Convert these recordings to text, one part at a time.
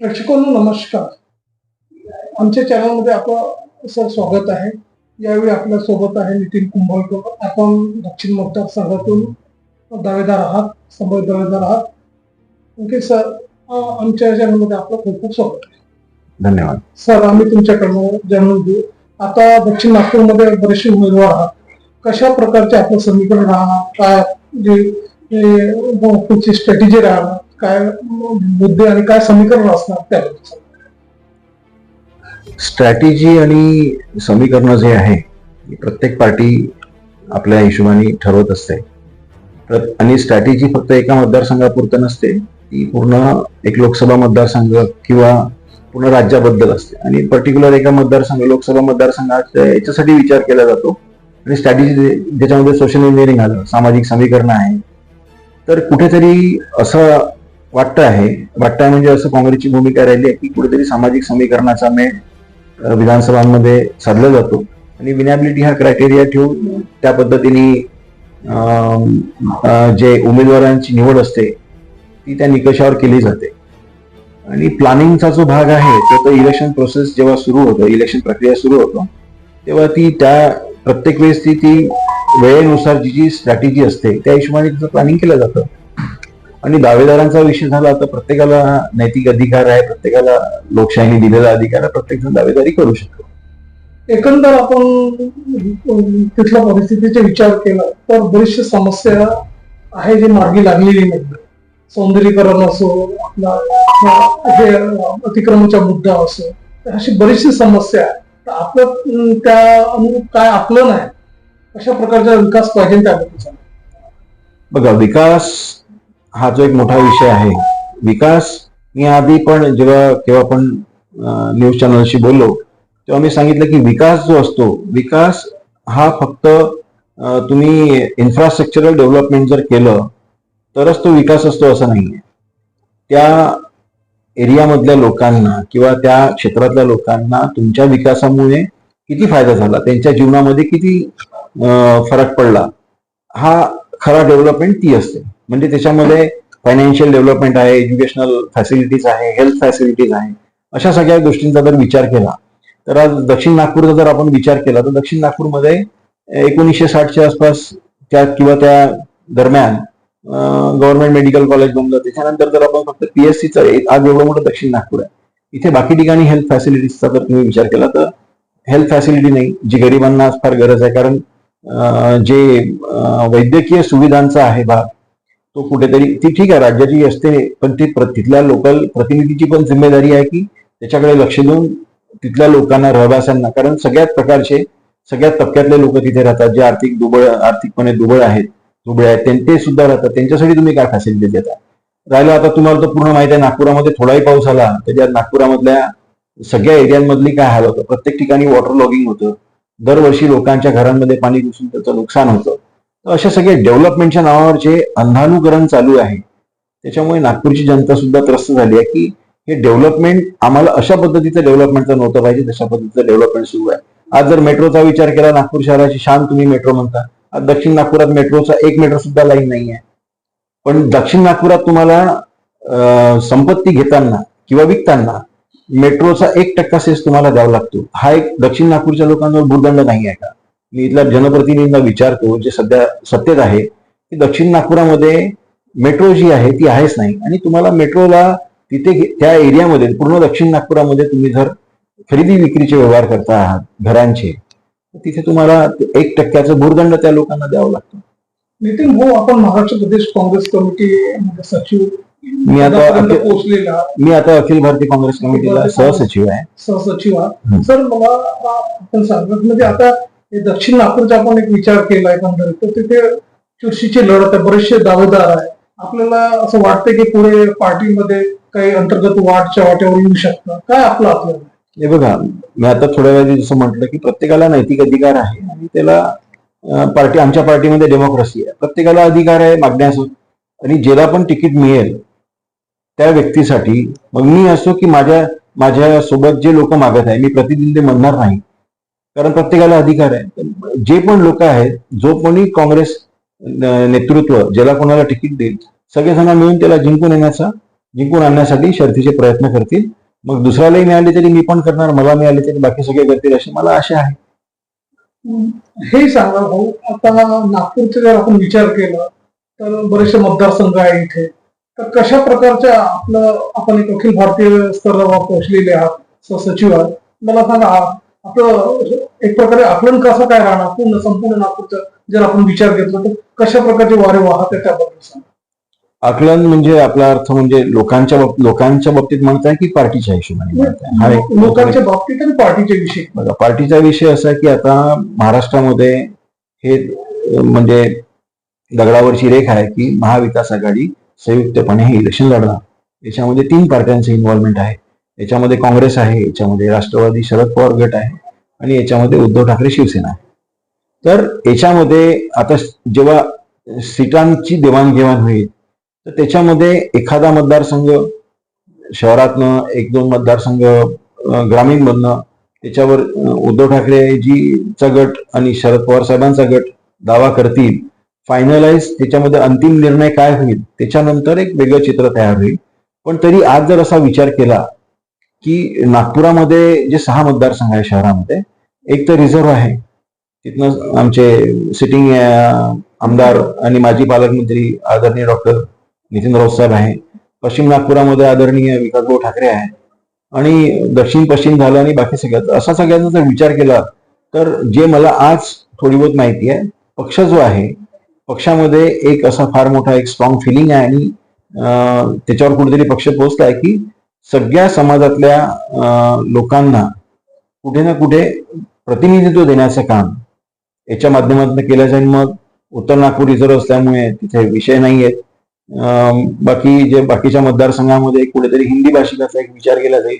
प्रेक्षकांनो नमस्कार. आमच्या चॅनलमध्ये आपलं सर स्वागत आहे. यावेळी आपल्यासोबत आहे नितीन कुंभलकर. आपण दक्षिण मतदारसंघातून दावेदार आहात संभाव्य दावेदार आहात. ओके सर आमच्या चॅनलमध्ये आपलं खूप खूप स्वागत आहे. धन्यवाद. सर आम्ही तुमच्याकडनं जाणून घेऊ. आता दक्षिण नागपूरमध्ये बरेचसे उमेदवार आहात. कशा प्रकारचे आपलं समीकरण राहणार? काय जे जे तुमची स्ट्रॅटेजी राहणार? काय मुद्दे आणि काय समीकरण असणार त्या स्ट्रॅटेजी आणि समीकरण जे आहे प्रत्येक पार्टी आपल्या हिशोबाने ठरवत असते. आणि स्ट्रॅटेजी फक्त एका मतदारसंघापुरतं नसते ती पूर्ण एक लोकसभा मतदारसंघ किंवा पूर्ण राज्याबद्दल असते. आणि पर्टिक्युलर एका मतदारसंघ लोकसभा मतदारसंघाच्या याच्यासाठी विचार केला जातो. आणि स्ट्रॅटेजी ज्याच्यामध्ये सोशल इंजिनिअरिंग आलं सामाजिक समीकरण आहे तर कुठेतरी असं वाटतं आहे. वाटतं म्हणजे असं काँग्रेसची भूमिका राहिली आहे की कुठेतरी सामाजिक समीकरणाचा मेळ विधानसभांमध्ये साधला जातो. आणि विनॅबिलिटी हा क्रायटेरिया ठेवून त्या पद्धतीने जे उमेदवारांची निवड असते ती त्या निकषावर केली जाते. आणि प्लॅनिंगचा जो भाग आहे तो तो इलेक्शन प्रोसेस जेव्हा सुरू होतं इलेक्शन प्रक्रिया सुरू होतो तेव्हा ती त्या प्रत्येक वेळेस ती ती वेळेनुसार जी जी स्ट्रॅटेजी असते त्या हिशोबाने तिचं प्लॅनिंग केलं जातं. आणि दावेदारांचा विषय झाला तर प्रत्येकाला नैतिक अधिकार आहे प्रत्येकाला लोकशाहीने दिलेला अधिकार आहे प्रत्येक जण दावेदारी करू शकतो. एकंदर आपण तिथल्या परिस्थितीचा विचार केला तर बरीचशा समस्या आहे जे मार्गी लागलेली नाही सौंदर्यीकरण असो आपला हे अतिक्रमणचा मुद्दा असो तर अशी बरीचशी समस्या आहे. तर आपलं त्या अनुरूप काय आपलं नाही अशा प्रकारचा विकास पाहिजे सांगा. बघा विकास हा जो एक मोठा विषय आहे विकास मी आधी पण जेव्हा केव्हा पण न्यूज चॅनलशी बोललो तेव्हा मी सांगितलं की विकास जो असतो विकास हा फक्त तुम्ही इन्फ्रास्ट्रक्चरल डेव्हलपमेंट जर केलं तरच तो विकास असतो असं नाहीये. त्या एरियामधल्या लोकांना किंवा त्या क्षेत्रातल्या लोकांना तुमच्या विकासामुळे किती फायदा झाला त्यांच्या जीवनामध्ये किती फरक पडला हा खरा डेव्हलपमेंट ती असते. म्हणजे त्याच्यामध्ये फायनान्शियल डेव्हलपमेंट आहे एज्युकेशनल फॅसिलिटीज आहे हेल्थ फॅसिलिटीज आहे अशा सगळ्या गोष्टींचा जर विचार केला तर आज दक्षिण नागपूरचा जर आपण विचार केला तर दक्षिण नागपूरमध्ये एकोणीसशे साठच्या आसपास त्या किंवा त्या दरम्यान गव्हर्नमेंट मेडिकल कॉलेज बनलं त्याच्यानंतर जर आपण फक्त पीएससीचं आज एवढं मोठं दक्षिण नागपूर आहे. इथे बाकी ठिकाणी हेल्थ फॅसिलिटीजचा जर तुम्ही विचार केला तर हेल्थ फॅसिलिटी नाही जी गरिबांना आज फार गरज आहे कारण जे वैद्यकीय सुविधांचा आहे भाग तो कुठेतरी ती ठीक आहे राज्याची असते पण ती तिथल्या लोकल प्रतिनिधीची पण जिम्मेदारी आहे की त्याच्याकडे लक्ष देऊन तिथल्या लोकांना रहिवाशांना कारण सगळ्याच प्रकारचे सगळ्यात तबक्यातले लोक तिथे राहतात जे आर्थिक दुबळ आर्थिकपणे दुबळ आहेत दुबळे आहेत ते सुद्धा राहतात. त्यांच्यासाठी तुम्ही काय फॅसिलिटी देता राहिलं आता तुम्हाला तर पूर्ण माहिती आहे नागपुरामध्ये थोडाही पाऊस आला त्याच्यात नागपुरामधल्या सगळ्या एरियांमधली काय हाल होतं? प्रत्येक ठिकाणी वॉटर लॉगिंग होतं. दरवर्षी लोकांच्या घरांमध्ये पाणी घुसून त्याचं नुकसान होतं. अशा सगळे डेव्हलपमेंटच्या नावावर जे अंधानुकरण चालू आहे त्याच्यामुळे नागपूरची जनता सुद्धा त्रस्त झाली आहे की हे डेव्हलपमेंट आम्हाला अशा पद्धतीचं डेव्हलपमेंटचं नव्हतं पाहिजे तशा पद्धतीचं डेव्हलपमेंट सुरू आहे. आज जर मेट्रोचा विचार केला नागपूर शहराची शान तुम्ही मेट्रो म्हणता आज दक्षिण नागपुरात मेट्रोचा एक मेट्रो सुद्धा लाईन नाही आहे पण दक्षिण नागपुरात तुम्हाला संपत्ती घेताना किंवा विकताना मेट्रोचा एक टक्का सेस तुम्हाला द्यावा लागतो. हा एक दक्षिण नागपूरच्या लोकांवर भूर्दंड नाही आहे का? मी इथल्या जनप्रतिनिधींना विचारतो जे सध्या सत्तेत आहे की दक्षिण नागपुरामध्ये मेट्रो जी आहे ती आहेच नाही आणि तुम्हाला मेट्रोला तिथे त्या एरियामध्ये पूर्ण दक्षिण नागपुरामध्ये तुम्ही जर खरेदी विक्रीचे व्यवहार करता आहात घरांचे तिथे तुम्हाला एक टक्क्याचं भूर्दंड त्या लोकांना द्यावं लागतं नितीन भाऊ आपण महाराष्ट्र प्रदेश काँग्रेस कमिटी सचिव मी आता पोहोचलेला. मी आता अखिल भारतीय काँग्रेस कमिटीला सहसचिव आहे सहसचिव आहात हं. सर मला आपण सांगत म्हणजे आता हे दक्षिण नागपूरचा आपण एक विचार केला आहे तर तिथे चुरशीची लढत आहे बरेचसे दावेदार आहे आपल्याला असं वाटतं की पुढे पार्टीमध्ये काही अंतर्गत वाटच्या वाट्यावर येऊ शकतं. काय आपलं आपल्याला हे बघा मी आता थोड्या वेळ जसं म्हटलं की प्रत्येकाला नैतिक अधिकार आहे आणि त्याला पार्टी आमच्या पार्टीमध्ये डेमोक्रेसी आहे. प्रत्येकाला अधिकार आहे मागण्यास आणि ज्याला पण तिकीट मिळेल त्या व्यक्तीसाठी. मग मी असो की माझ्या माझ्या सोबत जे लोक मागत आहे मी प्रतिनिधी म्हणणार नाही. कारण प्रत्येकाला अधिकार आहे. जे पण लोक आहेत जो कोणी काँग्रेस नेतृत्व ज्याला कोणाला तिकीट देईल सगळेजण मिळून त्याला जिंकून येण्याचा जिंकून आणण्यासाठी शर्थीचे प्रयत्न करतील. मग दुसऱ्यालाही मिळाले तरी मी पण करणार मला मिळाले तरी बाकी सगळे करतील अशी मला आशा आहे. हे सांगा भाऊ आता नागपूरचा जर आपण विचार केला तर बरेचसे मतदारसंघ आहे इथे. तर कशा प्रकारच्या आपलं आपण एक अखिल भारतीय स्तरावर पोहोचलेले आहात सचिव आहात? मला सांगा आपलं एक प्रकारे आकलन कसं काय राहणार? पूर्ण संपूर्ण नागपूरचं जर आपण विचार घेतला तर कशा प्रकारचे वारे वाहत आहे त्याबद्दल सांगा. आकलन म्हणजे आपला अर्थ म्हणजे लोकांच्या बाब- लोकांच्या बाबतीत म्हणताय की पार्टीच्या हिशोबाने म्हणताय? हा एक लोकांच्या बाबतीत आणि पार्टीच्या विषयी. बघा पार्टीचा विषय असा की आता महाराष्ट्रामध्ये हे अं, म्हणजे दगडावरची रेख आहे की महाविकास आघाडी संयुक्तपणे हे इलेक्शन लढणार. याच्यामध्ये तीन पार्ट्यांचे इन्व्हॉल्वमेंट आहे. याच्यामध्ये काँग्रेस आहे याच्यामध्ये राष्ट्रवादी शरद पवार गट आहे आणि याच्यामध्ये उद्धव ठाकरे शिवसेना आहे. तर याच्यामध्ये आता जेव्हा सीटांची देवाणघेवाण होईल तर त्याच्यामध्ये एखादा मतदारसंघ शहरातनं एक दोन मतदारसंघ ग्रामीण ग्रामीणमधनं त्याच्यावर उद्धव ठाकरेजीचा गट आणि शरद पवार साहेबांचा गट दावा करतील फायनलाइज त्याच्यामध्ये अंतिम निर्णय काय होईल त्याच्यानंतर एक वेगळं चित्र तयार होईल. पण तरी आज जर असा विचार केला की नागपुरामध्ये जे सहा मतदारसंघ आहे शहरामध्ये एक तर रिझर्व्ह आहे. तिथनं आमचे सिटिंग आमदार आणि माजी पालकमंत्री आदरणीय डॉक्टर नितीन राऊत साहेब आहे. पश्चिम नागपुरामध्ये आदरणीय विकासभाऊ ठाकरे आहे आणि दक्षिण पश्चिम झालं आणि बाकी सगळ्यात असा सगळ्यांचा जर विचार केला तर जे मला आज थोडी बहुत माहिती आहे पक्ष जो आहे पक्षामध्ये एक असा फार मोठा एक स्ट्रॉंग फिलिंग आहे आणि त्याच्यावर कुठेतरी पक्ष पोहोचलाय की सगळ्या समाजातल्या लोकांना कुठे ना कुठे प्रतिनिधित्व देण्याचं काम याच्या माध्यमातून केलं जाईल. मग उत्तर नागपूर रिझर्व्ह असल्यामुळे तिथे विषय नाही आहेत. अं, बाकी जे बाकीच्या मतदारसंघामध्ये कुठेतरी हिंदी भाषिकाचा एक विचार केला जाईल.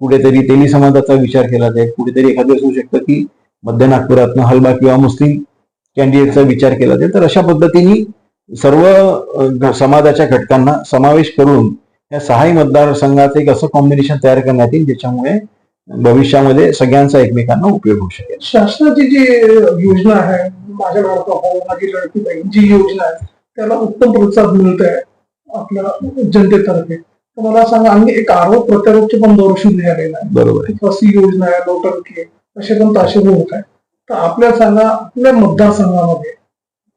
कुठेतरी तेली समाजाचा विचार केला जाईल. कुठेतरी एखादं असू शकतं की मध्य नागपुरातनं हलबा किंवा मुस्लिम कॅन्डिडेटचा विचार केला जाईल. तर अशा पद्धतीने सर्व समाजाच्या घटकांना समावेश करून या सहाही मतदारसंघात एक असं कॉम्बिनेशन तयार करण्यात येईल ज्याच्यामुळे भविष्यामध्ये सगळ्यांचा एकमेकांना उपयोग होऊ शकेल. शासनाची जी योजना आहे माझ्या माझी जी योजना आहे त्याला उत्तम प्रतिसाद मिळत आहे आपल्या जनतेतर्फे. तर मला सांगा आम्ही एक आरोप प्रत्यारोपचे पण दौर सुरू झालेला आहे. बरोबर. फसी योजना आहे आहे असे पण ताशे होत आहे. तर आपल्या सांगा आपल्या मतदारसंघामध्ये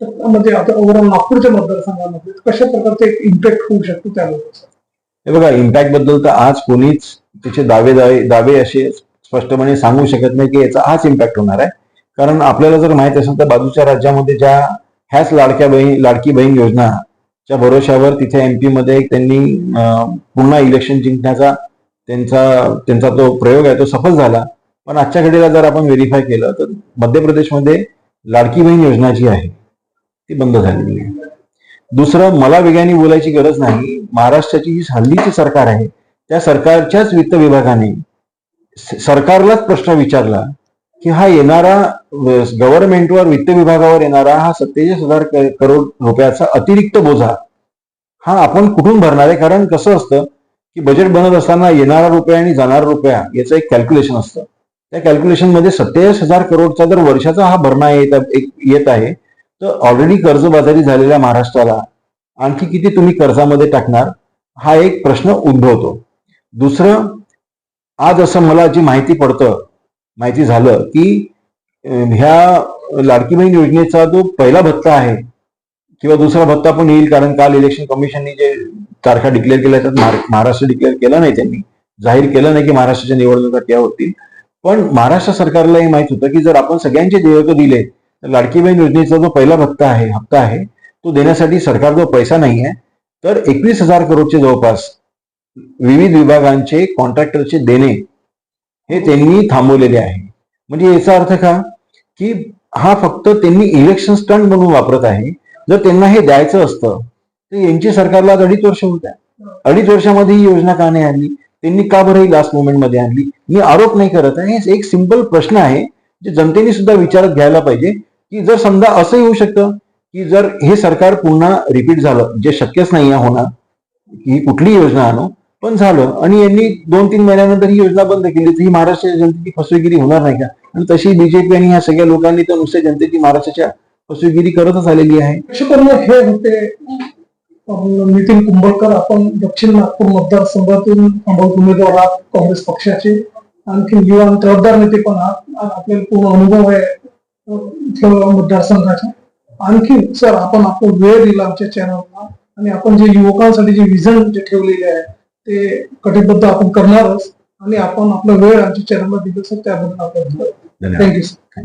तर म्हणजे आता ओव्हरऑल नागपूरच्या मतदारसंघामध्ये कशा प्रकारचे एक इम्पॅक्ट होऊ शकतो त्या लोकांचा हे बघा इम्पॅक्टबद्दल तर आज कोणीच त्याचे दावे दावे दावे असे स्पष्टपणे सांगू शकत नाही की याचा हाच इम्पॅक्ट होणार आहे. कारण आपल्याला जर माहीत असेल तर बाजूच्या राज्यामध्ये ज्या ह्याच लाडक्या बहीण लाडकी बहीण योजनाच्या भरोशावर तिथे एमपी मध्ये त्यांनी पुन्हा इलेक्शन जिंकण्याचा त्यांचा त्यांचा तो प्रयोग आहे तो सफल झाला. पण आजच्या घडीला जर आपण व्हेरीफाय केलं तर मध्य प्रदेशमध्ये लाडकी बहीण योजना जी आहे ती बंद झालेली आहे. दुसरं मला वेगाने बोलायची गरज नाही. महाराष्ट्राची जी हल्लीची सरकार आहे. त्या सरकारच्याच वित्त विभागाने सरकारलाच प्रश्न विचारला की हा येणारा गव्हर्नमेंटवर वित्त विभागावर येणारा हा सत्तेचाळीस हजार करोड रुपयाचा अतिरिक्त बोजा हा आपण कुठून भरणार आहे? कारण कसं असतं की बजेट बनत असताना येणारा रुपया आणि जाणारा रुपया याचं एक कॅल्क्युलेशन असतं. त्या कॅल्क्युलेशनमध्ये सत्तेचाळीस हजार करोडचा जर वर्षाचा हा भरणा येत आहे येत आहे तर ऑलरेडी कर्जबाजारी झालेल्या महाराष्ट्राला आणखी किती तुम्ही कर्जामध्ये टाकणार हा एक प्रश्न उद्भवतो. दुसरं आज असं मला जी माहिती पडतं माहिती झालं की ह्या लाडकी बहीण योजनेचा जो पहिला भत्ता आहे किंवा दुसरा भत्ता पण येईल कारण काल इलेक्शन कमिशनने जे तारखा डिक्लेअर केल्या त्यात महाराष्ट्र डिक्लेअर केला नाही त्यांनी. जाहीर केलं नाही की महाराष्ट्राच्या निवडणुका त्या होतील. पण महाराष्ट्र सरकारला हे माहीत होतं की जर आपण सगळ्यांचे देयक दिले लाडकी बहीण योजनेचा जो पहिला भत्ता आहे हप्ता आहे तो देण्यासाठी सरकारजवळ पैसा नाही आहे. तर एकवीस हजार करोडचे जवळपास विविध विभागांचे कॉन्ट्रॅक्टरचे देणे हे त्यांनी थांबवलेले आहे. म्हणजे याचा अर्थ का? की हा फक्त त्यांनी इलेक्शन स्टंट म्हणून वापरत आहे. जर त्यांना हे द्यायचं असतं तर यांची सरकारला अडीच वर्ष होत्या. अडीच वर्षामध्ये ही योजना का नाही आणली? त्यांनी का बरं ही लास्ट मोमेंटमध्ये आणली? मी आरोप नाही करत आहे. हे एक सिंपल प्रश्न आहे जे जनतेने सुद्धा विचारात घ्यायला पाहिजे. की जर समजा असं येऊ शकतं की जर हे सरकार पुन्हा रिपीट झालं जे शक्यच नाही होणार ही कुठली योजना आणो पण झालं आणि यांनी दोन तीन महिन्यानंतर ही योजना बंद केली तर ही महाराष्ट्राच्या जनतेची फसवेगिरी होणार नाही का? आणि तशी बीजेपी आणि ह्या सगळ्या लोकांनी तर नुसत्या जनतेची महाराष्ट्राच्या फसवेगिरी करतच आलेली आहे. हे होते. नितीन कुंभळकर आपण दक्षिण नागपूर मतदारसंघातून उमेदवार आहात काँग्रेस पक्षाचे. आणखी युवा आणि जबाबदार नेते पण आहात. आपल्याला पूर्ण अनुभव आहे. अं, इथल्या मतदारसंघाचा आणखी सर आपण आपण वेळ दिला आमच्या चॅनलला आणि आपण जे युवकांसाठी जे विजन जे ठेवलेले आहे ते कटिबद्ध आपण करणारच आणि आपण आपला वेळ आमच्या चॅनलला दिला सर त्याबद्दल आपण धन्यवाद थँक्यू सर